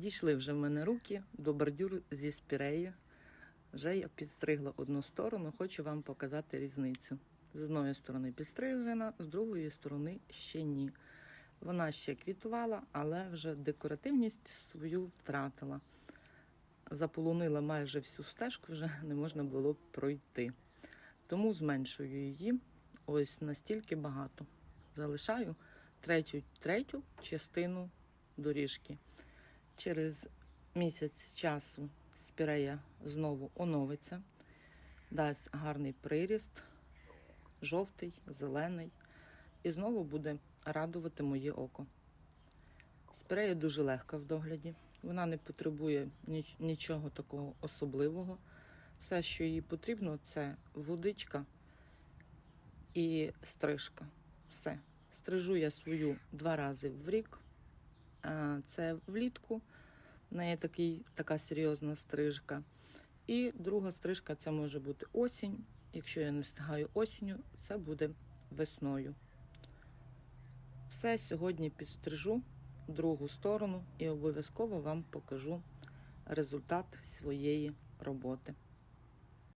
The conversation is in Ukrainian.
Дійшли вже в мене руки до бордюру зі спіреї. Вже я підстригла одну сторону, хочу вам показати різницю. З одної сторони підстрижена, з другої сторони ще ні. Вона ще квітувала, але вже декоративність свою втратила. Заполонила майже всю стежку, вже не можна було пройти. Тому зменшую її ось настільки багато. Залишаю третю, третю частину доріжки. Через місяць часу спірея знову оновиться, дасть гарний приріст, жовтий, зелений, і знову буде радувати моє око. Спірея дуже легка в догляді, вона не потребує ніч- нічого такого особливого. Все, що їй потрібно, це водичка і стрижка. Все. Стрижу я свою два рази в рік. Це влітку. В неї такий, така серйозна стрижка. І друга стрижка це може бути осінь. Якщо я не встигаю осінню, це буде весною. Все сьогодні підстрижу другу сторону і обов'язково вам покажу результат своєї роботи.